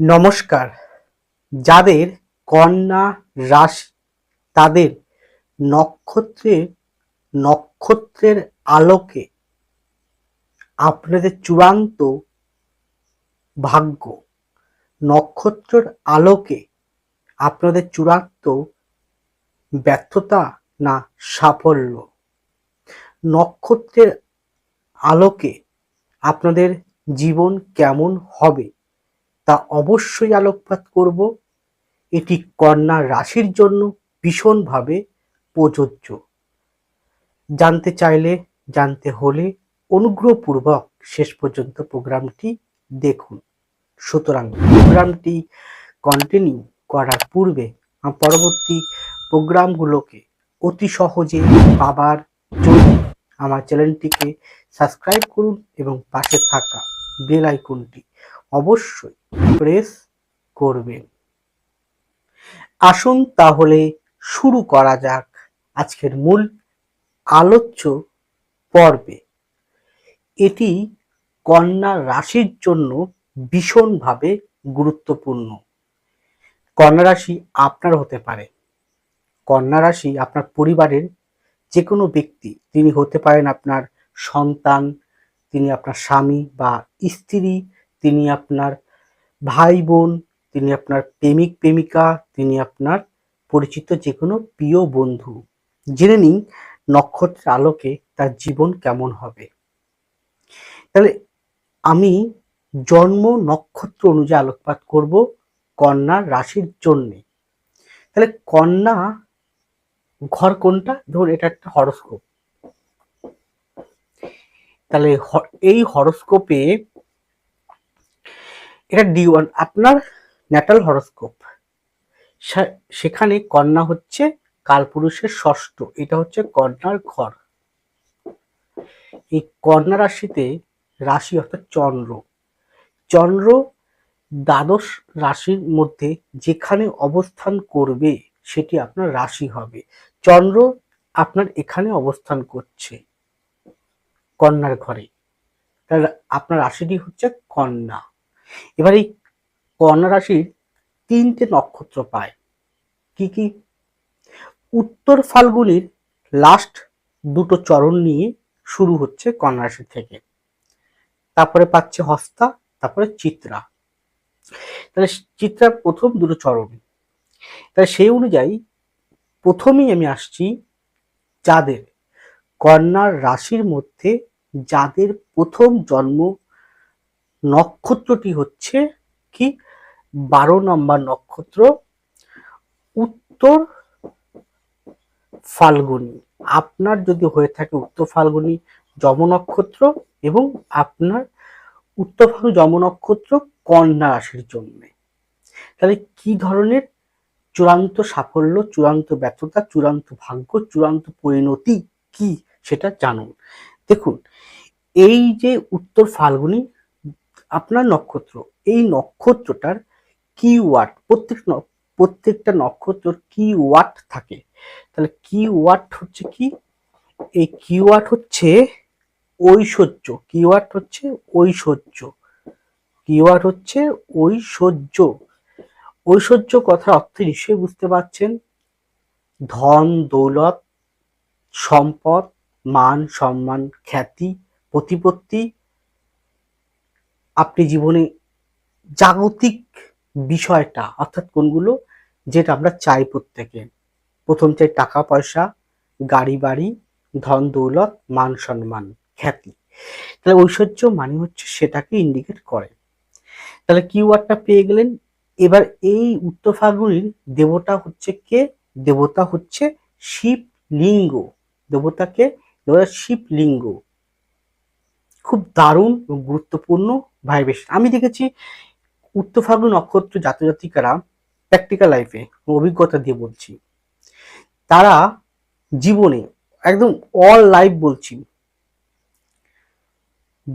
নমস্কার। যাদের কন্যা রাশি, তাদের নক্ষত্রের নক্ষত্রের আলোকে আপনাদের চূড়ান্ত ভাগ্য, নক্ষত্রের আলোকে আপনাদের চূড়ান্ত ব্যর্থতা না সাফল্য, নক্ষত্রের আলোকে আপনাদের জীবন কেমন হবে? তা অবশ্যই আলোকপাত করব। এটি কন্যা রাশির জন্য ভীষণভাবে প্রযোজ্য। জানতে চাইলে, জানতে হলে অনুগ্রহপূর্বক শেষ পর্যন্ত প্রোগ্রামটি দেখুন। সুতরাং প্রোগ্রামটি কন্টিনিউ করার পূর্বে পরবর্তী প্রোগ্রামগুলোকে অতি সহজে পাবার জন্য আমার চ্যানেলটিকে সাবস্ক্রাইব করুন এবং পাশে থাকা বেল আইকনটি অবশ্যই প্রেস করবেন। আসুন তাহলে শুরু করা যাক আজকের মূল আলোচ্য পর্বে। এটি কন্যা রাশির জন্য ভীষণভাবে গুরুত্বপূর্ণ। কন্যা রাশি আপনার হতে পারে। কন্যা রাশি আপনার পরিবারের যে কোনো ব্যক্তি, তিনি হতে পারেন আপনার সন্তান, তিনি আপনার স্বামী বা স্ত্রী তিনি আপনার ভাই বোন তিনি আপনার প্রেমিক, প্রেমিকা, তিনি আপনার পরিচিত যে কোনো প্রিয় বন্ধু। জেনে নিন নক্ষত্রের আলোকে তার জীবন কেমন হবে। তাহলে আমি জন্ম নক্ষত্র অনুযায়ী আলোকপাত করব কন্যা রাশির জন্যে। তাহলে কন্যা ঘর কোনটা? ধরুন এটা একটা হরস্কোপ। তাহলে এই হরস্কোপে এটা ডি ওয়ান আপনার ন্যাটাল হরস্কোপ সেখানে কন্যা হচ্ছে কালপুরুষের ষষ্ঠ, এটা হচ্ছে কন্যার ঘর। এই কন্যা রাশিতে রাশি অর্থাৎ চন্দ্র। চন্দ্র দ্বাদশ রাশির মধ্যে যেখানে অবস্থান করবে, সেটি আপনার রাশি হবে। চন্দ্র আপনার এখানে অবস্থান করছে কন্যার ঘরে। তাহলে আপনার রাশিটি হচ্ছে কন্যা। এবার এই কন্যা রাশির তিনটে নক্ষত্র পায়। কি কি? উত্তর ফাল্গুনির লাস্ট দুটো চরণ নিয়ে শুরু হচ্ছে কন্যা রাশি থেকে। তারপরে পাচ্ছে হস্তা, তারপরে চিত্রা। তাহলে চিত্রার প্রথম দুটো চরণ। তাহলে সেই অনুযায়ী প্রথমেই আমি আসছি যাদের। কন্যার রাশির মধ্যে যাদের প্রথম জন্ম নক্ষত্রটি হচ্ছে কি? বারো নম্বর নক্ষত্র, উত্তর ফাল্গুনি। আপনার যদি হয়ে থাকে উত্তর ফাল্গুনি যম নক্ষত্র এবং আপনার উত্তর ফাল্গুনি যম নক্ষত্র কন্যা রাশির জন্য। তাহলে কি ধরনের চূড়ান্ত সাফল্য, চূড়ান্ত ব্যর্থতা, চূড়ান্ত ভাগ্য, চূড়ান্ত পরিণতি কি সেটা জানুন। দেখুন, এই যে উত্তর ফাল্গুনি আপনার নক্ষত্র, এই নক্ষত্রটার কি ওয়াট প্রত্যেক প্রত্যেকটা নক্ষত্র কি ওয়াট থাকে। তাহলে কি ওয়াট হচ্ছে কি? এই কি ওয়াট হচ্ছে ঐশ্বর্য। কি ওয়াট হচ্ছে ঐশ্বর্য। কি ওয়াট হচ্ছে ঐশ্বর্য। ঐশ্বর্য কথার অর্থ নিশ্চয়ই বুঝতে পারছেন? ধন, দৌলত, সম্পদ, মান, সম্মান, খ্যাতি, প্রতিপত্তি আপনি জীবনে জাগতিক বিষয়টা, অর্থাৎ কোনগুলো যেটা আমরা চাই প্রত্যেকে। প্রথম চাই টাকা, পয়সা, গাড়ি, বাড়ি, ধন, দৌলত, মান, সম্মান, খ্যাতি। তাহলে ঐশ্বর্য মানে হচ্ছে সেটাকে ইন্ডিকেট করে। তাহলে কিওয়ার্ডটা পেয়ে গেলেন। এবার এই উত্তর ফাল্গুনির দেবতা হচ্ছে কে? দেবতা হচ্ছে শিব লিঙ্গ দেবতাকে, দেবতা শিব লিঙ্গ খুব দারুণ এবং গুরুত্বপূর্ণ ভাইবেশন আমি দেখেছি উত্তর ফাল্গুন নক্ষত্র জাতজাতিকারা প্র্যাকটিক্যাল লাইফে অভিজ্ঞতা দিয়ে বলছি। তারা জীবনে একদম অল লাইফ বলছি।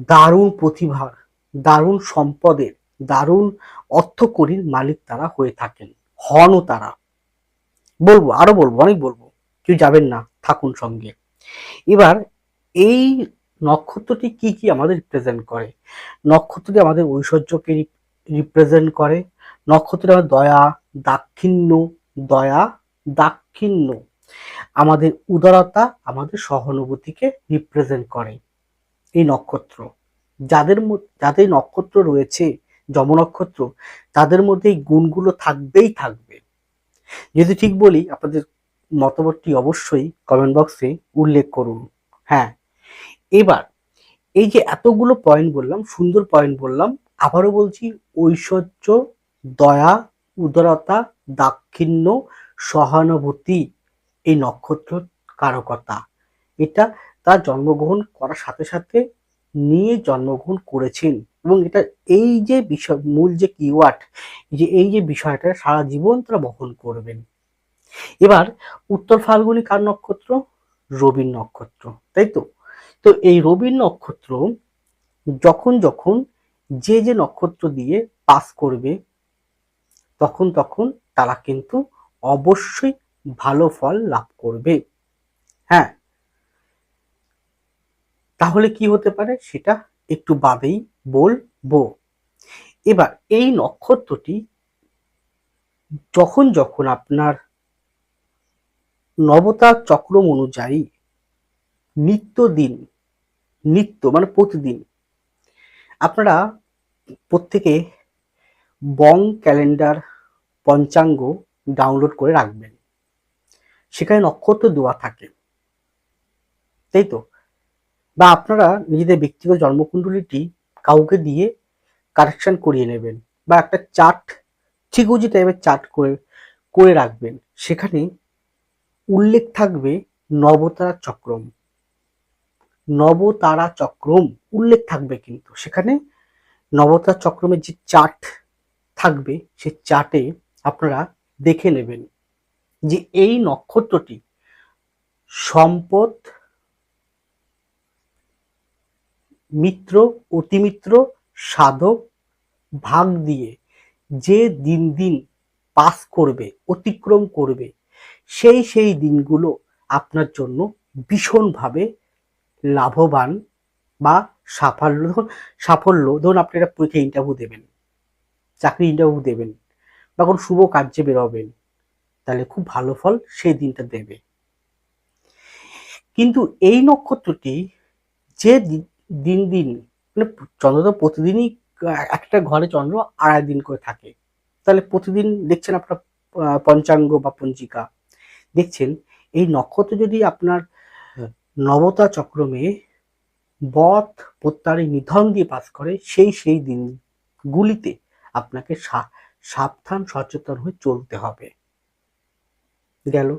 দারুণ প্রতিভার, দারুণ সম্পদের, দারুণ অর্থকরীর মালিক তারা হয়ে থাকেন। হনও তারা। বলব, আরও বলব, অনেক বলব। কেউ যাবেন না, থাকুন সঙ্গে। এবার এই নক্ষত্রটি কি কি আমাদের রিপ্রেজেন্ট করে? নক্ষত্রটি আমাদের ঐশ্বর্যকে রিপ্রেজেন্ট করে। নক্ষত্র আমার দয়া, দাক্ষিণ্য দয়া, দাক্ষিণ্য। আমাদের উদারতা আমাদের সহানুভূতিকে রিপ্রেজেন্ট করে এই নক্ষত্র। যাদের যাদের নক্ষত্র রয়েছে যম নক্ষত্র, তাদের মধ্যে এই গুণগুলো থাকবেই থাকবে। যদি ঠিক বলি, আপনাদের মতামতটি অবশ্যই কমেন্ট বক্সে উল্লেখ করুন। হ্যাঁ এবার, এই যে এতগুলো পয়েন্ট বললাম, সুন্দর পয়েন্ট বললাম, আবারও বলছি ঐশ্বর্য, দয়া, উদারতা, দাক্ষিণ্য, সহানুভূতি, এই নক্ষত্র কারকতা। এটা তার জন্মগ্রহণ করার সাথে সাথে নিয়ে জন্মগ্রহণ করেছেন। এবং এটা এই যে বিষয়, মূল যে কিওয়ার্ড যে, এই যে বিষয়টা সারা জীবন তারা বহন করবেন। এবার, উত্তর ফাল্গুনি কার নক্ষত্র? রবির নক্ষত্র, তাই তো? তো এই রবির নক্ষত্র যখন যখন যে যে নক্ষত্র দিয়ে পাস করবে, তখন তখন তারা কিন্তু অবশ্যই ভালো ফল লাভ করবে। হ্যাঁ? তাহলে কি হতে পারে সেটা একটু বাদেই বলব। এবার এই নক্ষত্রটি যখন যখন আপনার নবতার চক্রম অনুযায়ী নিত্য দিন নিত্য মানে প্রতিদিন। আপনারা প্রত্যেকে বং ক্যালেন্ডার পঞ্চাঙ্গ ডাউনলোড করে রাখবেন। সেখানে নক্ষত্র দেওয়া থাকে। তাই তো? বা আপনারা নিজেদের ব্যক্তিগত জন্মকুণ্ডলীটি কাউকে দিয়ে কারেকশন করিয়ে নেবেন বা একটা চার্ট ঠিকুজি টাইপের চার্ট করে করে রাখবেন। সেখানে উল্লেখ থাকবে নবতারা চক্রম। নবতারা চক্রম উল্লেখ থাকবে কিন্তু। সেখানে নবতারা চক্রমের যে চার্ট থাকবে, সে চার্টে আপনারা দেখে নেবেন যে এই নক্ষত্রটি সম্পদ, মিত্র, অতিমিত্র, সাধক, ভাগ দিয়ে যে দিন দিন পাস করবে, অতিক্রম করবে, সেই সেই দিনগুলো আপনার জন্য ভীষণভাবে লাভবান বা সাফল্য সাফল্য। ধরুন আপনি একটা পরীক্ষা ইন্টারভিউ দেবেন চাকরি ইন্টারভিউ দেবেন, বা কোনো শুভ কার্যে বেরোবেন, তাহলে খুব ভালো ফল সেই দিনটা দেবে। কিন্তু এই নক্ষত্রটি যে দিন দিন মানে চন্দ্র তো প্রতিদিনই একটা ঘরে চন্দ্র আড়াই দিন করে থাকে। তাহলে প্রতিদিন দেখছেন আপনার পঞ্চাঙ্গ বা পঞ্জিকা। দেখছেন, এই নক্ষত্র যদি আপনার নবতা চক্রমে বধ প্রত্যারে নিধন দিয়ে পাস করে সেই সেই দিনগুলিতে আপনাকে সাবধান, সচেতন হয়ে চলতে হবে। গেল।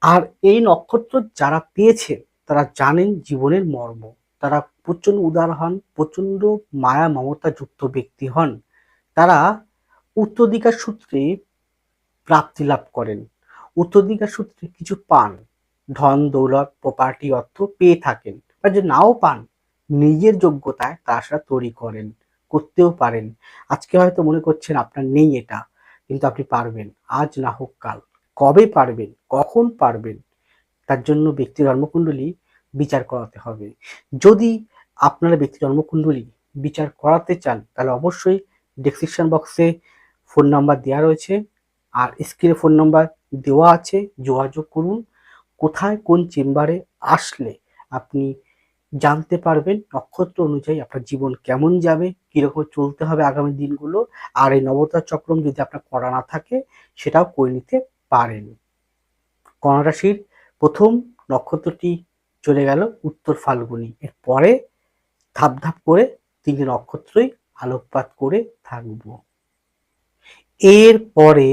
আর এই নক্ষত্র যারা পেয়েছে, তারা জানেন জীবনের মর্ম। তারা প্রচণ্ড উদার হন প্রচণ্ড মায়া মমতা যুক্ত ব্যক্তি হন। তারা উত্তরাধিকার সূত্রে প্রাপ্তি লাভ করেন। উত্তরাধিকার সূত্রে কিছু পান। ধন, দৌলত প্রপার্টি অর্থ পেয়ে থাকেন বা যে নাও পান, নিজের যোগ্যতায় তারা সেটা তৈরি করেন, করতেও পারেন। আজকে হয়তো মনে করছেন আপনার নেই এটা, কিন্তু আপনি পারবেন। আজ না হোক কাল। কবে পারবেন? কখন পারবেন? তার জন্য ব্যক্তি জন্মকুণ্ডলী বিচার করাতে হবে। যদি আপনারা ব্যক্তি জন্মকুণ্ডলী বিচার করাতে চান, তাহলে অবশ্যই ডেসক্রিপশন বক্সে ফোন নাম্বার দেওয়া রয়েছে। আর স্ক্রিনে ফোন নাম্বার দেওয়া আছে। যোগাযোগ করুন। কোথায় কোন চেম্বারে আসলে আপনি জানতে পারবেন নক্ষত্র অনুযায়ী আপনার জীবন কেমন যাবে, কীরকম চলতে হবে আগামী দিনগুলো, আর এই নবতার চক্রম যদি আপনার করা না থাকে, সেটাও করে নিতে পারেন। কন্যারাশির প্রথম নক্ষত্রটি চলে গেল উত্তর ফাল্গুনি। এরপরে ধাপ ধাপ করে তিনটি নক্ষত্রই আলোকপাত করে থাকব। এরপরে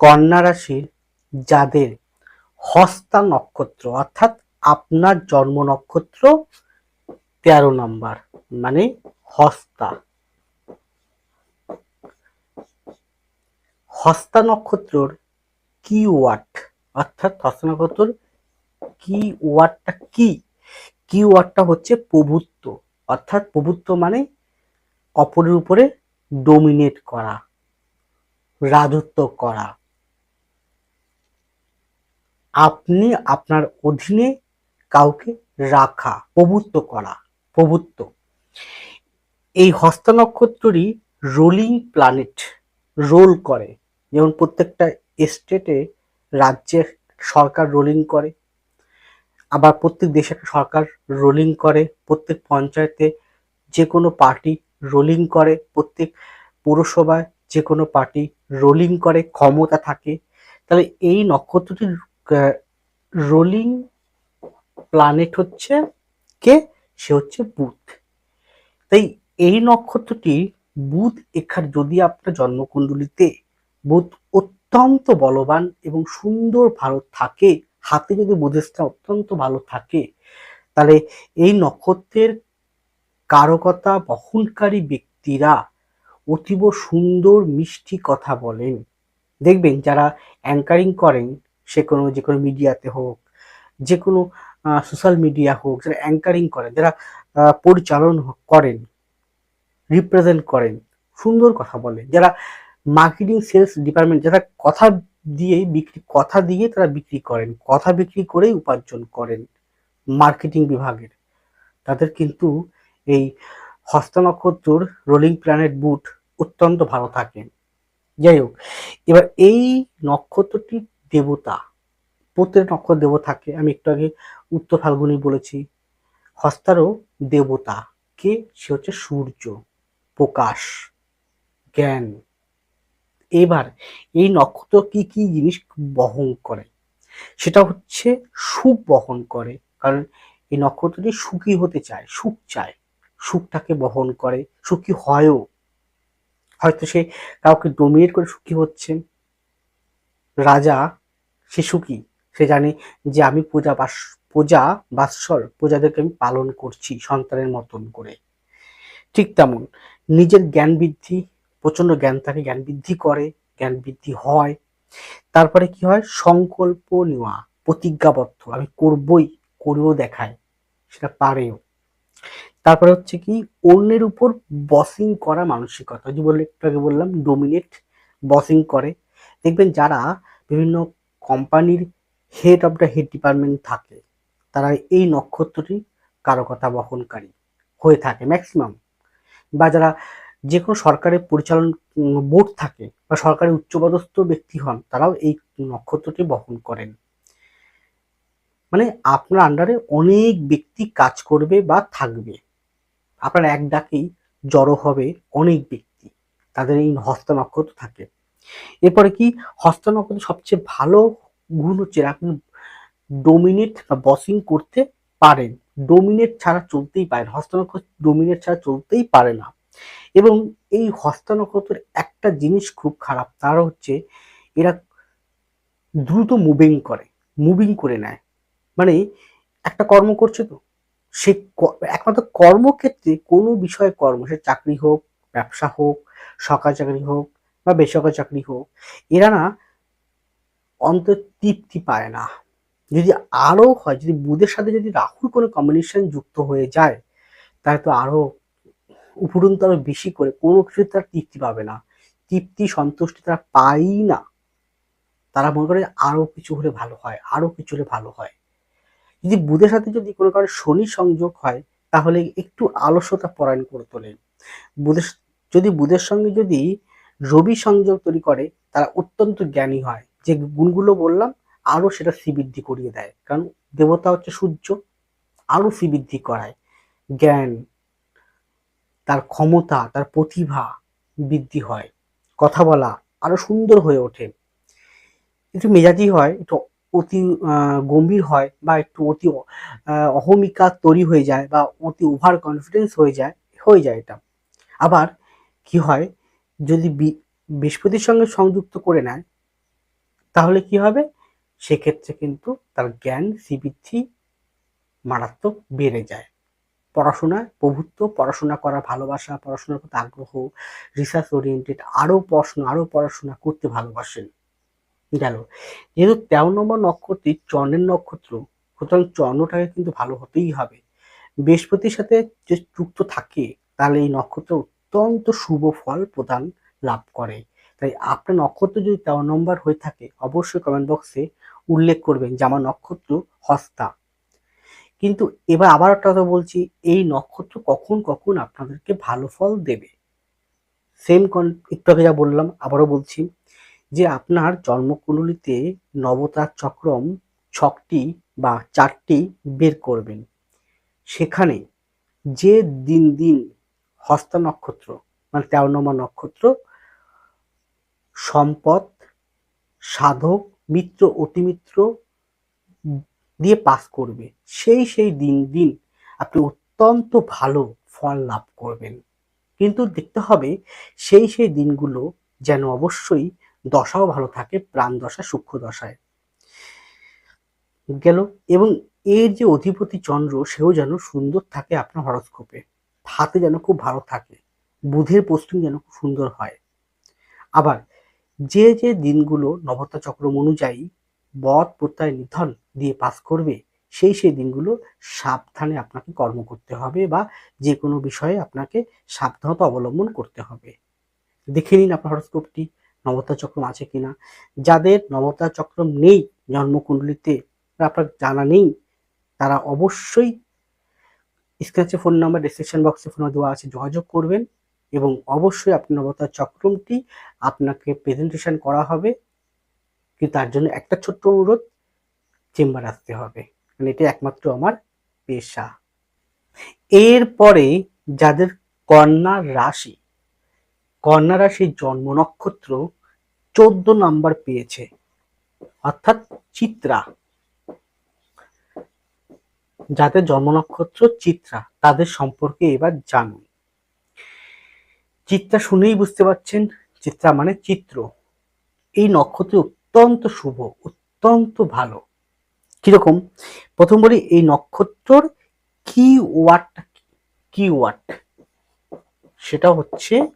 কন্যা রাশির যাদের হস্তা নক্ষত্র, অর্থাৎ আপনার জন্ম নক্ষত্র তেরো নম্বর মানে হস্তা। হস্তা নক্ষত্রর কি ওয়াট অর্থাৎ হস্তা নক্ষত্রর কি ওয়ার্ডটা কি? কি ওয়ার্ডটা হচ্ছে প্রভুত্ব, অর্থাৎ প্রভুত্ব মানে অপরের উপরে ডোমিনেট করা, রাজত্ব করা। আপনি আপনার অধীনে কাউকে রাখা, প্রভুত্ব করা, প্রভুত্ব। এই হস্ত নক্ষত্রই রোলিং প্ল্যানেট রোল করে। যেমন প্রত্যেকটা স্টেটে রাজ্যের সরকার রোলিং করে, আবার প্রত্যেক দেশে সরকার রোলিং করে, প্রত্যেক পঞ্চায়েতে যে কোনো পার্টি রোলিং করে, প্রত্যেক পৌরসভায় যে কোনো পার্টি রোলিং করে, ক্ষমতা থাকে। তাহলে এই নক্ষত্রটির রোলিং প্ল্যানেট হচ্ছে কে? সে হচ্ছে বুধ। তাই এই নক্ষত্রটি বুধ এখানে যদি আপনার জন্মকুণ্ডলিতে বুধ অত্যন্ত বলবান এবং সুন্দর ভালো থাকে, হাতে যদি বুধের স্থান অত্যন্ত ভালো থাকে, তাহলে এই নক্ষত্রের কারকতা বহনকারী ব্যক্তিরা অতীব সুন্দর মিষ্টি কথা বলেন। দেখবেন যারা অ্যাঙ্কারিং করেন সে কোনো, যে কোনো মিডিয়াতে হোক, যে কোনো সোশ্যাল মিডিয়া হোক, যারা অ্যাঙ্কারিং করেন, যারা পরিচালন করেন রিপ্রেজেন্ট করেন, সুন্দর কথা বলেন, যারা মার্কেটিং সেলস ডিপার্টমেন্ট যারা কথা দিয়ে বিক্রি, কথা দিয়ে তারা বিক্রি করেন, কথা বিক্রি করেই উপার্জন করেন মার্কেটিং বিভাগের, তাদের কিন্তু এই হস্ত নক্ষত্রর রোলিং প্ল্যানেট বুট অত্যন্ত ভালো থাকে। যাই হোক, এবার এই নক্ষত্রটির দেবতা। প্রত্যেক নক্ষত্র দেব থাকে। আমি একটু আগে উত্তর ফাল্গুনি বলেছি। হস্তারও দেবতা। কে? সে হচ্ছে সূর্য, প্রকাশ, জ্ঞান। এবার এই নক্ষত্র কি কি জিনিস বহন করে? সেটা হচ্ছে সুখ বহন করে। কারণ এই নক্ষত্রটি সুখী হতে চায়, সুখ চায়, সুখটাকে বহন করে, সুখী হয়ও। হয়তো সে কাউকে ডোমিনেট করে সুখী হচ্ছে। রাজা সে সুখী। সে জানে যে আমি পূজা বাস, পূজা বাৎসর প্রজাদেরকে আমি পালন করছি সন্তানের মতন করে। ঠিক তেমন নিজের জ্ঞান বৃদ্ধি প্রচণ্ড জ্ঞান তাকে জ্ঞান বৃদ্ধি করে, জ্ঞান বৃদ্ধি হয়। তারপরে কি হয়? সংকল্প নেওয়া, প্রতিজ্ঞাবদ্ধ, আমি করবই, করেও দেখায়, সেটা পারেও। তারপরে হচ্ছে কি? অন্যের উপর বসিং করা মানসিকতা। যে বললে, একটু আগে বললাম ডোমিনেট বসিং করে। দেখবেন যারা বিভিন্ন কোম্পানির head of the head department থাকে, তারা এই নক্ষত্রটি কারকতা বহনকারী হয়ে থাকে ম্যাক্সিমাম বা যারা যে কোনো সরকারের পরিচালন বোর্ড থাকে বা সরকারের উচ্চপদস্থ ব্যক্তি হন, তারাও এই নক্ষত্রটি বহন করেন। মানে আপনার আন্ডারে অনেক ব্যক্তি কাজ করবে বা থাকবে। আপনার এক ডাকেই জড়ো হবে অনেক ব্যক্তি, তাদের এই হস্ত নক্ষত্র থাকে। এরপরে কি? হস্ত নক্ষত্র সবচেয়ে ভালো গুণ হচ্ছে আপনি ডোমিনেট বা বসিং করতে পারেন। ডোমিনেট ছাড়া চলতেই পারেন হস্ত নক্ষত্র ডোমিনেট ছাড়া চলতেই পারে না। এবং এই হস্ত নক্ষত্রের একটা জিনিস খুব খারাপ, তার হচ্ছে এরা দ্রুত মুভিং করে মুভিং করে নেয়। মানে একটা কর্ম করছে তো, সে একমাত্র কর্মক্ষেত্রে কোনো বিষয়ে কর্ম, সে চাকরি হোক, ব্যবসা হোক, সরকারি চাকরি হোক বা বেসরকারি চাকরি হোক, এরা না অন্তর তৃপ্তি পায় না। যদি আরও হয়, যদি বুধের সাথে যদি রাহুর কোনো কম্বিনেশন যুক্ত হয়ে যায়, তাহলে তো আরও উপরন্ত আরও বেশি করে কোনো কিছু তারা তৃপ্তি পাবে না। তৃপ্তি, সন্তুষ্টি তারা পাই না। তারা মনে করে আরও কিছু হলে ভালো হয় আরও কিছু হলে ভালো হয়। যদি বুধের সাথে যদি কোনো কারণে শনি সংযোগ হয়, তাহলে একটু আলস্যতা পরায়ণ করে তোলে। বুধের যদি বুধের সঙ্গে যদি রবি সংযোগ তৈরি করে, তারা অত্যন্ত জ্ঞানী হয়। যে গুণগুলো বললাম আরও সেটা শ্রীবৃদ্ধি করিয়ে দেয়। কারণ দেবতা হচ্ছে সূর্য আরও শ্রীবৃদ্ধি করায়। জ্ঞান, তার ক্ষমতা, তার প্রতিভা বৃদ্ধি হয়। কথা বলা আরও সুন্দর হয়ে ওঠে। একটু মেজাজি হয়, একটু অতি গম্ভীর হয় বা একটু অতি অহমিকা তৈরি হয়ে যায় বা অতি ওভার কনফিডেন্স হয়ে যায় হয়ে যায় এটা। আবার কি হয় যদি বৃহস্পতির সঙ্গে সংযুক্ত করে নেয় তাহলে কি হবে? সেক্ষেত্রে কিন্তু তার জ্ঞান শ্রীবৃদ্ধি মারাত্মক বেড়ে যায়। পড়াশোনায় প্রভুত্ব, পড়াশোনা করা, ভালোবাসা, পড়াশোনার প্রতি আগ্রহ রিসার্চ ওরিয়েন্টেড আরও পড়াশোনা আরও পড়াশোনা করতে ভালোবাসেন। গেল। যেহেতু তেরো নম্বর নক্ষত্রটি চন্দ্রের নক্ষত্র, সুতরাং চন্দ্রটাকে কিন্তু ভালো হতেই হবে। বৃহস্পতির সাথে যে যুক্ত থাকে, তাহলে এই নক্ষত্র অত্যন্ত শুভ ফল প্রদান লাভ করে। তাই আপনার নক্ষত্র যদি তেরো নম্বর হয়ে থাকে, অবশ্যই কমেন্ট বক্সে উল্লেখ করবেন যে আমার নক্ষত্র হস্তা। কিন্তু এবার আবার একটা কথা বলছি, এই নক্ষত্র কখন কখন আপনাদেরকে ভালো ফল দেবে? সেম একটু আগে যা বললাম, আবারও বলছি যে আপনার জন্মকুণ্ডলিতে নবতার চক্রম ছকটি বা চারটি বের করবেন। সেখানে যে দিন দিন হস্ত নক্ষত্র মানে তেরো নম্বর নক্ষত্র, সম্পদ, সাধক, মিত্র, অতিমিত্র দিয়ে পাস করবে। সেই সেই দিন দিন আপনি অত্যন্ত ভালো ফল লাভ করবেন। কিন্তু দেখতে হবে সেই সেই দিনগুলো যেন অবশ্যই দশাও ভালো থাকে, প্রাণ দশা, সূক্ষ্ম দশায়। গেল? এবং এর যে অধিপতি চন্দ্র, সেও যেন সুন্দর থাকে আপনার হরস্কোপে। হাতে যেন খুব ভালো থাকে, বুধের পোস্টিং যেন খুব সুন্দর হয়। আবার যে যে দিনগুলো নবতা চক্রম অনুযায়ী বধ প্রত্যয় নিধন দিয়ে পাস করবে, সেই সেই দিনগুলো সাবধানে আপনাকে কর্ম করতে হবে বা যে কোনো বিষয়ে আপনাকে সাবধানতা অবলম্বন করতে হবে। দেখে নিন আপনার হরস্কোপটি নবতা চক্রম আছে কিনা। যাদের নবতা চক্রম নেই জন্মকুণ্ডলিতে আপনার জানা নেই, তারা অবশ্যই স্ক্র্যাচে ফোন নাম্বার ডিসক্রিপশন বক্সে ফোন দেওয়া আছে যোগাযোগ করবেন এবং অবশ্যই আপনি নবতার চক্রমটি আপনাকে প্রেজেন্টেশন করা হবে কিন্তু তার জন্য একটা ছোট্ট অনুরোধ চেম্বার আসতে হবে মানে এটা একমাত্র আমার পেশা এরপরে যাদের কন্যা রাশি কন্যা রাশির জন্ম নক্ষত্র চোদ্দ নাম্বার পেয়েছে অর্থাৎ চিত্রা যাদের জন্ম নক্ষত্র চিত্রা তাদের সম্পর্কে এবার জানুন। চিত্রা শুনেই বুঝতে পারছেন, চিত্রা মানে চিত্র। এই নক্ষত্র অত্যন্ত শুভ, অত্যন্ত ভালো। কীরকম? প্রথম বলি এই নক্ষত্রর কি ওয়ার্ডটা কি ওয়ার্ড সেটা হচ্ছে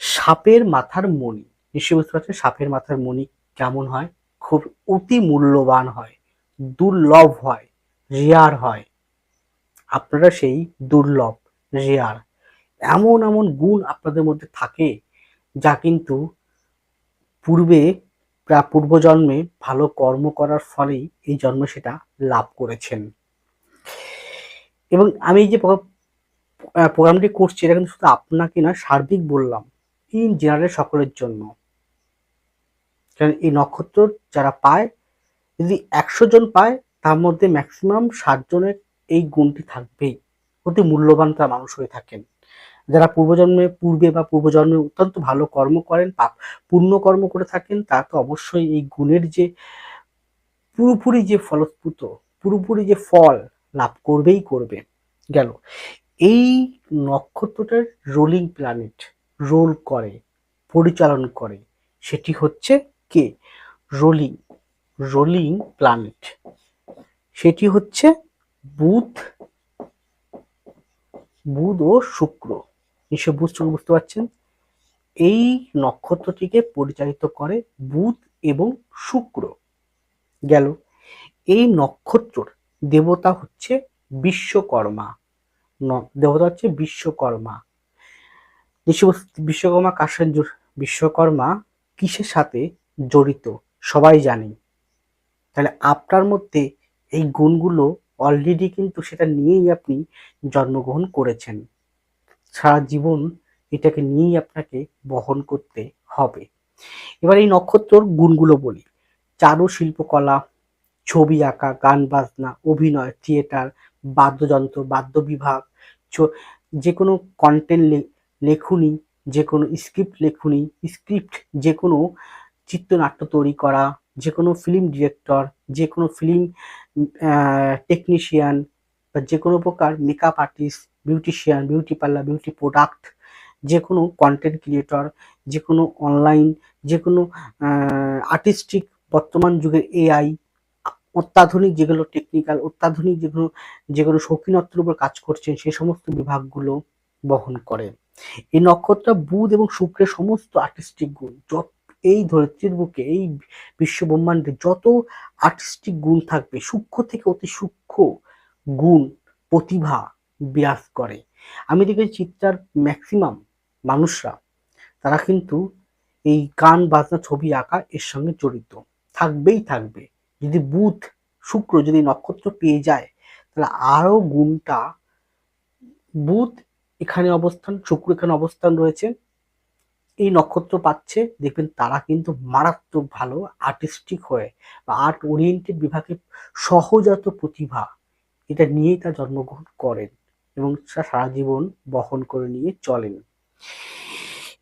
সাপের মাথার মণি। নিশ্চয়ই বুঝতে পারছেন সাপের মাথার মণি কেমন হয়? খুব অতি মূল্যবান হয়, দুর্লভ হয়। রেয়ার হয়। আপনারা সেই দুর্লভ রেয়ার। এমন এমন গুণ আপনাদের মধ্যে থাকে যা কিন্তু পূর্বে পূর্বজন্মে ভালো কর্ম করার ফলেই এই জন্মে সেটা লাভ করেছেন। এবং আমি যে প্রোগ্রামটি করছি, এটা কিন্তু শুধু আপনাকে না সার্বিক বললাম, ইন জেনারেল সকলের জন্য। কারণ এই নক্ষত্র যারা পায়, যদি একশো জন পায় তার মধ্যে ম্যাক্সিমাম সাতজনের এই গুণটি থাকবেই। অতি মূল্যবান তার মানুষ হয়ে থাকেন। যারা পূর্বজন্মে, পূর্বে বা পূর্বজন্মে অত্যন্ত ভালো কর্ম করেন পাপ পূর্ণ কর্ম করে থাকেন, তা তো অবশ্যই এই গুণের যে পুরোপুরি যে ফলস্ফূত পুরোপুরি যে ফল লাভ করবেই করবে। গেল। এই নক্ষত্রটার রোলিং প্ল্যানেট রোল করে, পরিচালন করে, সেটি হচ্ছে কে? রোলিং রোলিং প্ল্যানেট সেটি হচ্ছে বুধ বুধ ও শুক্র। নিশ্চয় বুঝতে বুঝতে পারছেন? এই নক্ষত্রটিকে পরিচালিত করে বুধ এবং শুক্র। গেল। এই নক্ষত্রর দেবতা হচ্ছে বিশ্বকর্মা। দেবতা হচ্ছে বিশ্বকর্মা। বিশ্বকর্মা কার সাথে বিশ্বকর্মা কিসের সাথে জড়িত? সবাই জানি। তাহলে আপনার মধ্যে এই গুণগুলো অলরেডি কিন্তু সেটা নিয়েই আপনি জন্মগ্রহণ করেছেন। সারা জীবন এটাকে নিয়েই আপনাকে বহন করতে হবে। এবার এই নক্ষত্রর গুণগুলো বলি। চারু, শিল্পকলা, ছবি আঁকা, গান বাজনা, অভিনয়, থিয়েটার, বাদ্যযন্ত্র, বাদ্য বিভাগ যে কোনো কন্টেন্ট লেখুনি যে কোনো স্ক্রিপ্ট লেখুনি স্ক্রিপ্ট যে কোনো চিত্রনাট্য তৈরি করা যে কোনো ফিল্ম ডিরেক্টর যে কোনো ফিল্ম টেকনিশিয়ান বা যে কোনো প্রকার makeup artist beautician beauty parlour beauty product যে কোনো কন্টেন্ট ক্রিয়েটর যে কোনো অনলাইন যে কোনো আর্টিস্টিক বর্তমান যুগের এআই অত্যাধুনিক যেগুলো টেকনিক্যাল অত্যাধুনিক যেগুলো যেগুলো শৌখিনত্বের উপর কাজ করছেন সেই সমস্ত বিভাগগুলো বহন করে। এই নক্ষত্র, বুধ এবং শুক্রের সমস্ত আর্টিস্টিক গুণ, যত এই ধরিত্রীর বুকে, এই বিশ্ব ব্রহ্মাণ্ডে যত আর্টিস্টিক গুণ থাকবে, সূক্ষ্ম থেকে অতি সূক্ষ্ম গুণ প্রতিভা বিরাজ করে। আমি দেখেছি চিত্রার ম্যাক্সিমাম মানুষরা, তারা কিন্তু এই গান, বাজনা, ছবি আঁকা এর সঙ্গে জড়িত। থাকবেই থাকবে। যদি বুধ, শুক্র যদি নক্ষত্র পেয়ে যায়, তাহলে আরও গুণটা, বুধ এখানে অবস্থান, শুক্র এখানে অবস্থান রয়েছে। এই নক্ষত্র পাচ্ছে, দেখবেন তারা কিন্তু মারাত্মক ভালো আর্টিস্টিক হয়ে বা আর্ট ওরিয়েন্টেড বিভাগে সহজাত প্রতিভা। এটা নিয়েই তারা জন্মগ্রহণ করেন এবং সারা জীবন বহন করে নিয়ে চলেন।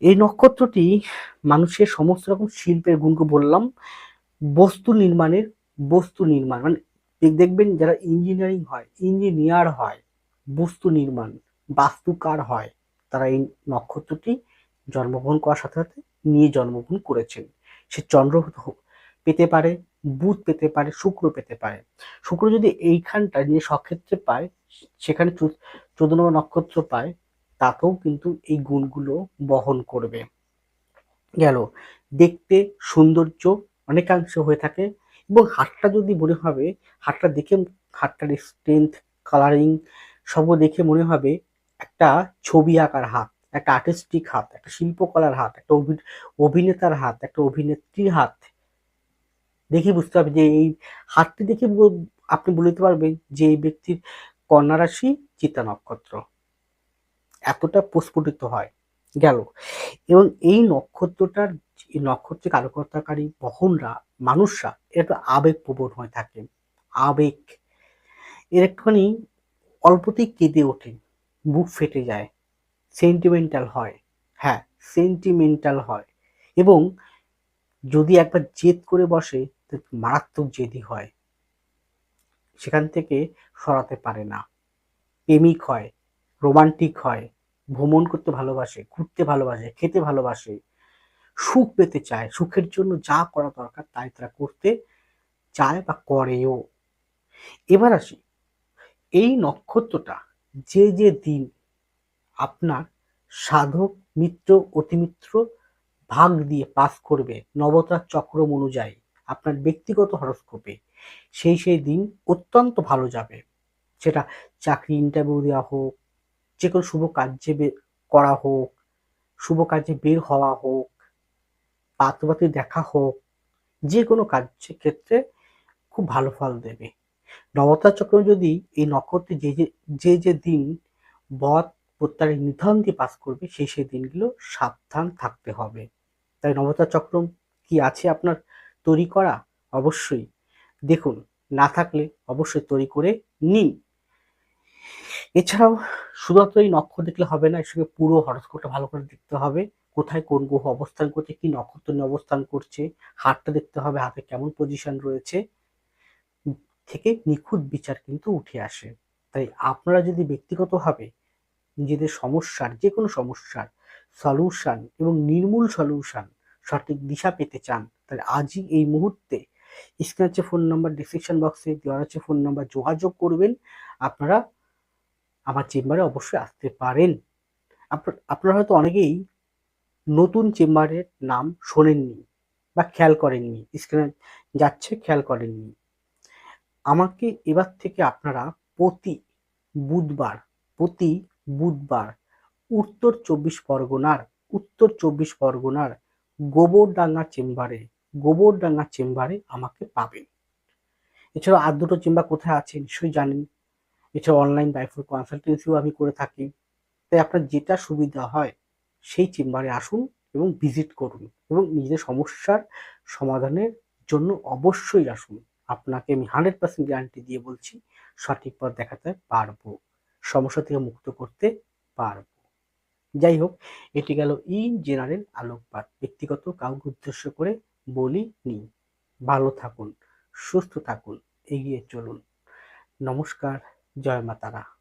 এই নক্ষত্রটি মানুষের সমস্ত রকম শিল্পের গুণকে বললাম, বস্তু নির্মাণের বস্তু নির্মাণ। মানে দেখবেন যারা ইঞ্জিনিয়ারিং হয় ইঞ্জিনিয়ার হয়, বস্তু নির্মাণ, বাস্তুকার হয়, তারা এই নক্ষত্রটি জন্মগ্রহণ করার সাথে সাথে নিয়ে জন্মগ্রহণ করেছেন। সে চন্দ্র পেতে পারে, বুধ পেতে পারে, শুক্র পেতে পারে। শুক্র যদি এইখানটা নিয়ে সক্ষেত্রে পায়, সেখানে চোদ্দ নম্বর নক্ষত্র পায়, তাতেও কিন্তু এই গুণগুলো বহন করবে। গেল। দেখতে সৌন্দর্য অনেকাংশে হয়ে থাকে এবং হাতটা যদি মনে হবে হাতটা দেখে হাতটার স্ট্রেংথ কালারিং সব দেখে মনে হবে, একটা ছবি আঁকার হাত। একটা আর্টিস্টিক হাত, একটা শিল্পকলার হাত, একটা অভিনেতার হাত, একটা অভিনেত্রীর হাত। দেখে বুঝতে হবে যে এই হাতটি দেখে আপনি বলতে পারবেন যে এই ব্যক্তির কন্যা রাশি চিতা নক্ষত্র। এতটা প্রস্ফুটিত হয়, গেল। এবং এই নক্ষত্রটার নক্ষত্রে কারুকর্তাকারী বহনরা, মানুষরা এটা আবেগ প্রবণ হয়ে থাকে, আবেগ। এর একটুখানি অল্পতেই কেঁদে ওঠে, বুক ফেটে যায়। সেন্টিমেন্টাল হয়। হ্যাঁ সেন্টিমেন্টাল হয়। এবং যদি একবার জেদ করে বসে মারাত্মক জেদি হয়। সেখান থেকে সরাতে পারে না। প্রেমিক হয়, রোমান্টিক হয়, ভ্রমণ করতে ভালোবাসে, ঘুরতে ভালোবাসে, খেতে ভালোবাসে, সুখ পেতে চায়, সুখের জন্য যা করা দরকার তাই তারা করতে চায় বা করেও। এবার আসি, এই নক্ষত্রটা যে যে দিন আপনার সাধক, মিত্র, অতিমিত্র ভাগ দিয়ে পাস করবে নবতার চক্র অনুযায়ী আপনার ব্যক্তিগত হরস্কোপে। সেই সেই দিন অত্যন্ত ভালো যাবে। সেটা চাকরি ইন্টারভিউ দেওয়া হোক যে কোনো শুভ কার্যে করা হোক, শুভ কাজে বের হওয়া হোক পাত্রপাত্রী দেখা হোক যে কোনো কাজের ক্ষেত্রে খুব ভালো ফল দেবে। নবতার চক্র যদি এই নক্ষত্রে যে যে যে দিন বধ প্রত্যারের নিধন দিয়ে পাস করবে সেই সেই দিনগুলো সাবধান থাকতে হবে। তাই নবতার চক্র কি আছে আপনার তৈরি করা? অবশ্যই। দেখুন, না থাকলে অবশ্যই তৈরি করে নিন। এছাড়াও শুধুমাত্র এই নক্ষত্র দেখলে হবে না, এর সঙ্গে পুরো হরস্কোপটা ভালো করে দেখতে হবে। কোথায় কোন গ্রহ অবস্থান করছে, কি নক্ষত্র নিয়ে অবস্থান করছে, হাতটা দেখতে হবে, হাতে কেমন পজিশন রয়েছে। থেকে নিখুঁত বিচার কিন্তু উঠে আসে। তাই আপনারা যদি ব্যক্তিগতভাবে নিজেদের সমস্যার যে কোনো সমস্যার সলিউশন এবং নির্মূল সলিউশন সঠিক দিশা পেতে চান, তাহলে আজই এই মুহূর্তে স্ক্রিন আছে ফোন নাম্বার ডিসক্রিপশন বক্সে দেওয়া আছে ফোন নাম্বার যোগাযোগ করবেন। আপনারা আমার চেম্বারে অবশ্যই আসতে পারেন। আপনারা হয়তো অনেকেই নতুন চেম্বারের নাম শোনেননি বা খেয়াল করেননি, স্ক্রিনে যাচ্ছে খেয়াল করেননি। আমাকে এবার থেকে আপনারা প্রতি বুধবার, প্রতি বুধবার। উত্তর চব্বিশ পরগনার, উত্তর চব্বিশ পরগনার গোবরডাঙ্গা চেম্বারে গোবরডাঙ্গা চেম্বারে আমাকে পাবেন। এছাড়া আর দুটো চেম্বার কোথায় আছে নিশ্চয়ই জানেন। এছাড়া অনলাইন বাইফোর কনসালটেন্সিও আমি করে থাকি। তাই আপনার যেটা সুবিধা হয় সেই চেম্বারে আসুন এবং ভিজিট করুন এবং নিজের সমস্যার সমাধানের জন্য অবশ্যই আসুন। আপনাকে আমি হান্ড্রেড পার্সেন্ট গ্যারান্টি দিয়ে বলছি, সঠিক পথ দেখাতে পারব। সমস্যা থেকে মুক্ত করতে পারব। যাই হোক, এটি গেল ইন জেনারেল আলোকপাত। ব্যক্তিগত কাউকে উদ্দেশ্য করে বলি নি ভালো থাকুন, সুস্থ থাকুন, এগিয়ে চলুন। নমস্কার, জয় মাতারা।